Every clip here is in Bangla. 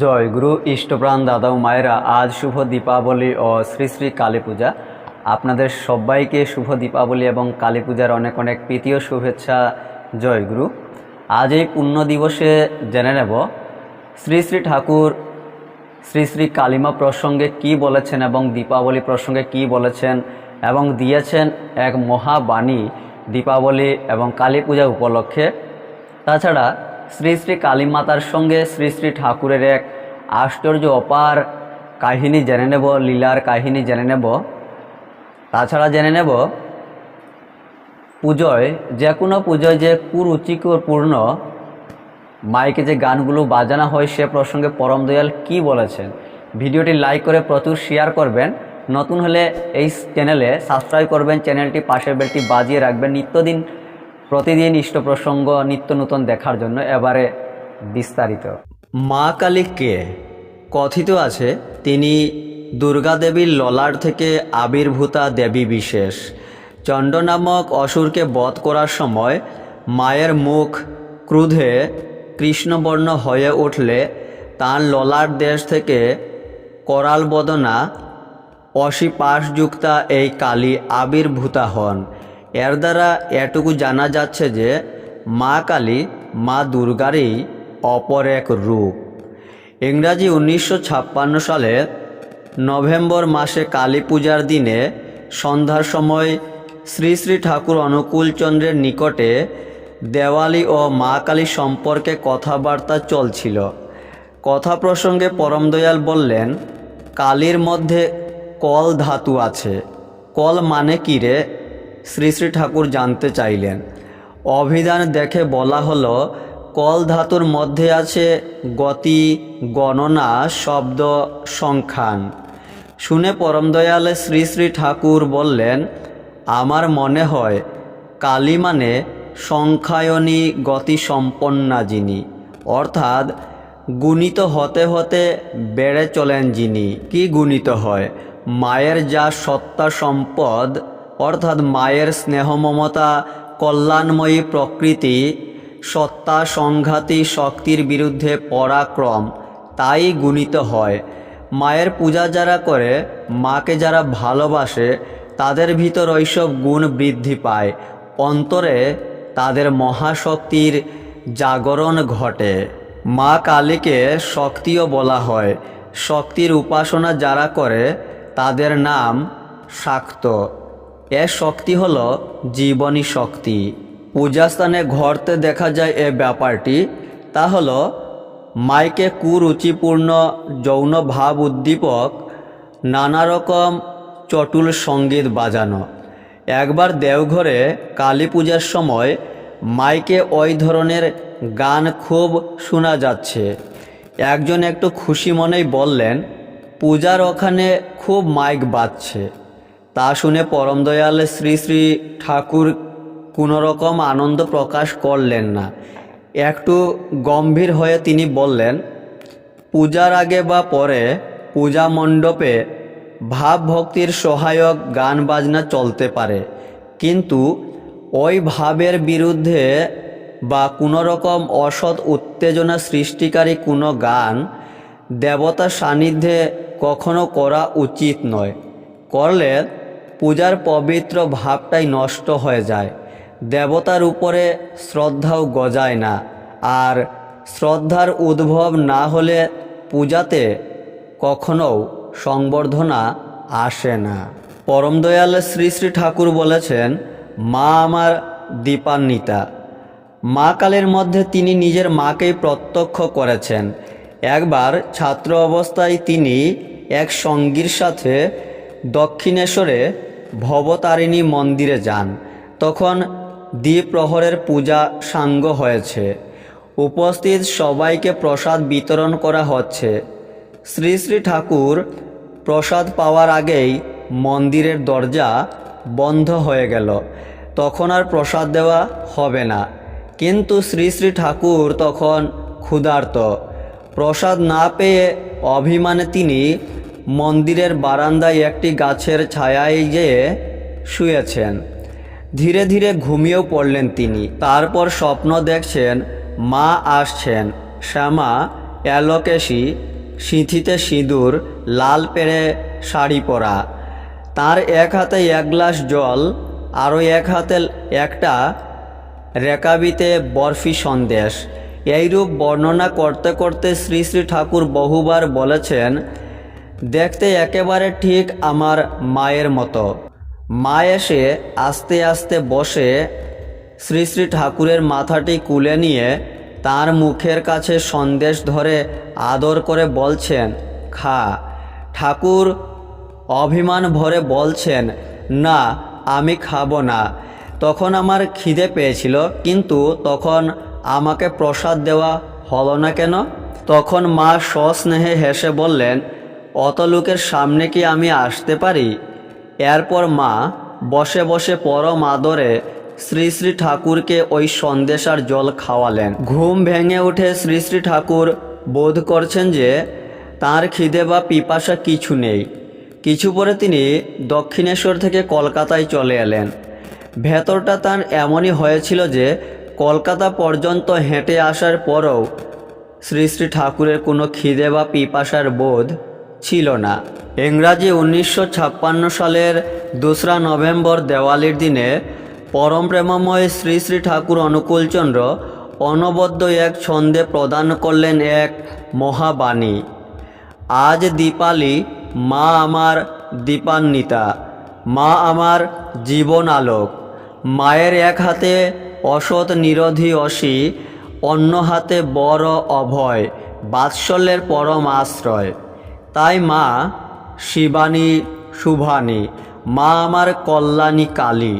জয় গুরু ইষ্টপ্রাণ দাদা ও মায়েরা, আজ শুভ দীপাবলি ও শ্রী শ্রী কালী পূজা। আপনাদের সবাইকে শুভ দীপাবলি এবং কালী পূজার অনেক অনেক প্রীতীয় শুভেচ্ছা। জয় গুরু। আজ এই পুণ্য দিবসে জেনে নেব শ্রী শ্রী ঠাকুর, শ্রী শ্রী কালিমা প্রসঙ্গে কি বলেছেন এবং দীপাবলি প্রসঙ্গে কি বলেছেন এবং দিয়েছেন এক মহাবাণী দীপাবলি এবং কালী পূজা উপলক্ষে। তাছাড়া শ্রী শ্রী কালী মাতার সঙ্গে শ্রী শ্রী ঠাকুরের এক আশ্চর্য অপার কাহিনী জেনে নেব, লীলার কাহিনী জেনে নেব। তাছাড়া জেনে নেব, পুজোয়, যে কোনো পুজোয় যে কুরুচিকরপূর্ণ মাইকে যে গানগুলো বাজানো হয় সে প্রসঙ্গে পরম দয়াল কী বলেছেন? ভিডিওটি লাইক করে প্রচুর শেয়ার করবেন। নতুন হলে এই চ্যানেলে সাবস্ক্রাইব করবেন চ্যানেলটি পাশের বেলটি বাজিয়ে রাখবেন। নিত্যদিন প্রতিদিন ইষ্ট প্রসঙ্গ নিত্য নতুন দেখার জন্য এবারে বিস্তারিত। মা কালী কে? কথিত আছে, তিনি দুর্গা দেবীর ললাট থেকে আবির্ভূতা দেবী বিশেষ। চণ্ড নামক অসুরকে বধ করার সময় মায়ের মুখ ক্রুধে কৃষ্ণবর্ণ হয়ে উঠলে তার ললার দেশ থেকে করাল বদনা অসিপাশযুক্তা এই কালী আবির্ভূতা হন। এর দ্বারা এটুকু জানা যাচ্ছে যে মা কালী মা দুর্গারই অপর এক রূপ। ইংরাজি উনিশশো ছাপ্পান্ন সালে নভেম্বর মাসে কালী পূজার দিনে সন্ধ্যার সময় শ্রী শ্রী ঠাকুর অনুকূলচন্দ্রের নিকটে দেওয়ালি ও মা কালী সম্পর্কে কথাবার্তা চলছিল। কথা প্রসঙ্গে পরমদয়াল বললেন, কালীর মধ্যে কল ধাতু আছে। কল মানে কি রে? শ্রী শ্রী ঠাকুর জানতে চাইলেন। অভিধান দেখে বলা হলো, কল ধাতুর মধ্যে আছে গতি, গণনা, শব্দ, সংখ্যান। শুনে পরমদয়ালে শ্রী শ্রী ঠাকুর বললেন, আমার মনে হয় কালী মানে সংখ্যায়নী গতি সম্পন্না যিনি, অর্থাৎ গুণিত হতে হতে বেড়ে চলেন যিনি। কি গুণিত হয়? মায়ের যা সত্তা সম্পদ অর্থাৎ মায়ের স্নেহ মমতা কল্যাণময়ী প্রকৃতি, সত্তা, সংঘাতী শক্তির বিরুদ্ধে পরাক্রম, তাই গুণিত হয়। মায়ের পূজা যারা করে, মাকে যারা ভালোবাসে, তাদের ভিতর ওইসব গুণ বৃদ্ধি পায়। অন্তরে তাদের মহাশক্তির জাগরণ ঘটে। মা কালীকে শক্তিও বলা হয়। শক্তির উপাসনা যারা করে, তাদের নাম শাক্ত। এ শক্তি হল জীবনী শক্তি। পূজাস্থানে ঘরতে দেখা যায় এ ব্যাপারটি। তা হল, মাইকে কুরুচিপূর্ণ যৌন ভাব উদ্দীপক, নানা রকম চটুল সংগীত বাজানো। একবার দেওঘরে কালী পূজার সময় মাইকে ওই ধরনের গান খুব শোনা যাচ্ছে। একজন একটু খুশি মনেই বললেন, পূজার ওখানে খুব মাইক বাজছে। তা শুনে পরম দয়াল শ্রী শ্রী ঠাকুর কোনো রকম আনন্দ প্রকাশ করলেন না। একটু গম্ভীর হয়ে তিনি বললেন, পূজার আগে বা পরে পূজা মণ্ডপে ভাব ভক্তির সহায়ক গান বাজনা চলতে পারে। কিন্তু ওই ভাবের বিরুদ্ধে বা কোনো রকম অসৎ উত্তেজনা সৃষ্টিকারী কোনো গান দেবতা সান্নিধ্যে কখনো করা উচিত নয়। করলে পূজার পবিত্র ভাবটাই নষ্ট হয়ে যায়। দেবতার উপরে শ্রদ্ধাও গজায় না। আর শ্রদ্ধার উদ্ভব না হলে পূজাতে কখনো সংবর্ধনা আসে না। পরম দয়াল শ্রী শ্রী ঠাকুর বলেছেন, মা আমার দীপান্বিতা। মা কালের মধ্যে তিনি নিজের মাকেই প্রত্যক্ষ করেছেন। একবার ছাত্র অবস্থায় তিনি এক সঙ্গীর সাথে দক্ষিণেশ্বরে ভবতারিণী মন্দিরে যান। তখন দ্বিপ্রহরের পূজা সাঙ্গ হয়েছে। উপস্থিত সবাইকে প্রসাদ বিতরণ করা হচ্ছে। শ্রী শ্রী ঠাকুর প্রসাদ পাওয়ার আগেই মন্দিরের দরজা বন্ধ হয়ে গেল। তখন আর প্রসাদ দেওয়া হবে না। কিন্তু শ্রী শ্রী ঠাকুর তখন ক্ষুধার্ত। প্রসাদ না পেয়ে অভিমানে তিনি মন্দিরের বারান্দায় একটি গাছের ছায়ায় যেয়ে শুয়েছেন। ধীরে ধীরে ঘুমিয়েও পড়লেন তিনি। তারপর স্বপ্ন দেখছেন, মা আসছেন। শ্যামা, অ্যালোকেশি, সিঁথিতে সিঁদুর, লাল পেড়ে শাড়ি পরা। তার এক হাতে এক গ্লাস জল, আরও এক হাতে একটা রেকাবিতে বরফি সন্দেশ। এইরূপ বর্ণনা করতে করতে শ্রী শ্রী ঠাকুর বহুবার বলেছেন দেখতে একেবারে ঠিক আমার মায়ের মতো। মা এসে আস্তে আস্তে বসে শ্রী শ্রী ঠাকুরের মাথাটি কুলে নিয়ে তার মুখের কাছে সন্দেশ ধরে আদর করে বলছেন, খা, ঠাকুর অভিমান ভরে বলছেন, না, আমি খাব না। তখন আমার খিদে পেয়েছিল, কিন্তু তখন আমাকে প্রসাদ দেওয়া হলো না কেন? তখন মা সস্নেহে হেসে বললেন অত লোকের সামনে কি আমি আসতে পারি? এরপর মা বসে বসে পরম আদরে শ্রী শ্রী ঠাকুরকে ওই সন্দেশ আর জল খাওয়ালেন। ঘুম ভেঙে উঠে শ্রী শ্রী ঠাকুর বোধ করছেন যে তার খিদে বা পিপাসা কিছু নেই। কিছু পরে তিনি দক্ষিণেশ্বর থেকে কলকাতায় চলে এলেন। ভেতরটা তার এমনই হয়েছিল যে কলকাতা পর্যন্ত হেঁটে আসার পরও শ্রী শ্রী ঠাকুরের কোনো খিদে বা পিপাসার বোধ ছিল না। ইংরাজি উনিশশো ছাপ্পান্ন সালের দোসরা নভেম্বর দেওয়ালির দিনে পরম প্রেমময় শ্রী শ্রী ঠাকুর অনুকূলচন্দ্র অনবদ্য এক ছন্দে প্রদান করলেন এক মহাবাণী। আজ দীপালি মা আমার দীপান্বিতা, মা আমার জীবন আলোক মায়ের এক হাতে অসৎ নিরোধী অসি, অন্য হাতে বড় অভয়, বাৎসল্যের পরম আশ্রয়। তাই মা, শিবানী, শুভানী, মা আমার কল্যাণী কালী,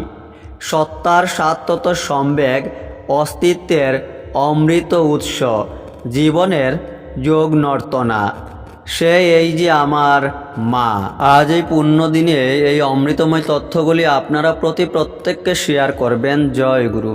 সত্তার সাত্তত সম্বেগ, অস্তিত্বের অমৃত উৎস, জীবনের যোগ নর্তনা। সে এই যে আমার মা। আজ এই পুণ্য দিনে এই অমৃতময় তথ্যগুলি আপনারা প্রতি প্রত্যেককে শেয়ার করবেন। জয় গুরু।